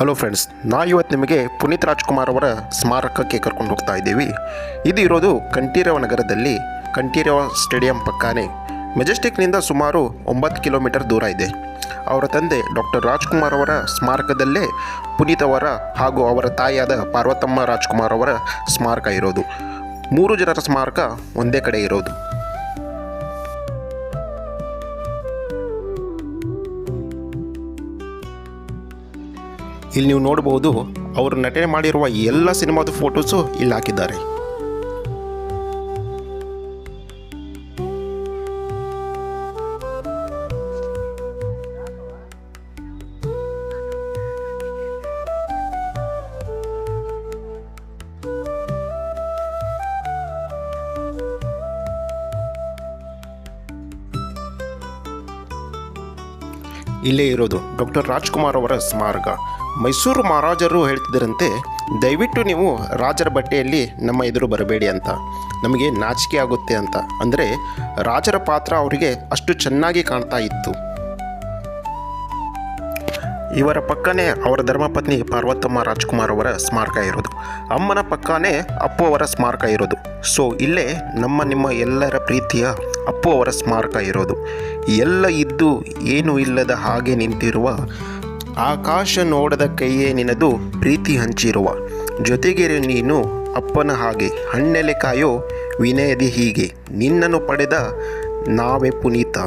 Hello friends ನಾ ಇವತ್ತು ನಿಮಗೆ ಪುನೀತ್ ರಾಜ್ಕುಮಾರ್ ಅವರ ಸ್ಮಾರಕಕ್ಕೆ ಕರ್ಕೊಂಡು ಹೋಗ್ತಾ ಇದ್ದೀವಿ. ಇದು ಇರೋದು ಕಂಠೀರವ ನಗರದಲ್ಲಿ ಕಂಠೀರವ ಸ್ಟೇಡಿಯಂ ಪಕ್ಕಾನೆ. ಮೆಜೆಸ್ಟಿಕ್ನಿಂದ ಸುಮಾರು ಒಂಬತ್ತು ಕಿಲೋಮೀಟರ್ ದೂರ ಇದೆ. ಅವರ ತಂದೆ ಡಾಕ್ಟರ್ ರಾಜ್ಕುಮಾರ್ ಅವರ ಸ್ಮಾರಕದಲ್ಲೇ ಪುನೀತ್ ಅವರ ಹಾಗೂ ಅವರ ತಾಯಿಯಾದ ಪಾರ್ವತಮ್ಮ ರಾಜ್ಕುಮಾರ್ ಅವರ ಸ್ಮಾರಕ ಇರೋದು. ಮೂರು ಜನರ ಸ್ಮಾರಕ ಒಂದೇ ಕಡೆ ಇರೋದು. ಇಲ್ಲಿ ನೀವು ನೋಡಬಹುದು ಅವರು ನಟನೆ ಮಾಡಿರುವ ಎಲ್ಲ ಸಿನಿಮಾದ ಫೋಟೋಸು ಇಲ್ಲಿ ಹಾಕಿದ್ದಾರೆ. ಇಲ್ಲೇ ಇರೋದು ಡಾಕ್ಟರ್ ರಾಜ್ಕುಮಾರ್ ಅವರ ಸ್ಮಾರಕ. ಮೈಸೂರು ಮಹಾರಾಜರು ಹೇಳ್ತಿದ್ದರಂತೆ, ದಯವಿಟ್ಟು ನೀವು ರಾಜರ ಬಟ್ಟೆಯಲ್ಲಿ ನಮ್ಮ ಎದುರು ಬರಬೇಡಿ ಅಂತ. ನಮಗೆ ನಾಚಿಕೆ ಆಗುತ್ತೆ ಅಂತ. ಅಂದರೆ ರಾಜರ ಪಾತ್ರ ಅವರಿಗೆ ಅಷ್ಟು ಚೆನ್ನಾಗಿ ಕಾಣ್ತಾ ಇತ್ತು. ಇವರ ಪಕ್ಕನೇ ಅವರ ಧರ್ಮಪತ್ನಿ ಪಾರ್ವತಮ್ಮ ರಾಜ್ಕುಮಾರ್ ಅವರ ಸ್ಮಾರಕ ಇರೋದು. ಅಮ್ಮನ ಪಕ್ಕನೇ ಅಪ್ಪು ಅವರ ಸ್ಮಾರಕ ಇರೋದು. ಸೊ, ಇಲ್ಲೇ ನಮ್ಮ ನಿಮ್ಮ ಎಲ್ಲರ ಪ್ರೀತಿಯ ಅಪ್ಪು ಅವರ ಸ್ಮಾರಕ ಇರೋದು. ಎಲ್ಲ ಇದ್ದು ಏನೂ ಇಲ್ಲದ ಹಾಗೆ ನಿಂತಿರುವ ಆಕಾಶ ನೋಡದ ಕೈಯೇ ನಿನದು ಪ್ರೀತಿ ಹಂಚಿರುವ. ಜೊತೆಗೆರೆ ನೀನು ಅಪ್ಪನ ಹಾಗೆ ಹಣ್ಣೆಲೆ ಕಾಯೋ ವಿನಯದಿ ಹೀಗೆ. ನಿನ್ನನ್ನು ಪಡೆದ ನಾವೇ ಪುನೀತ.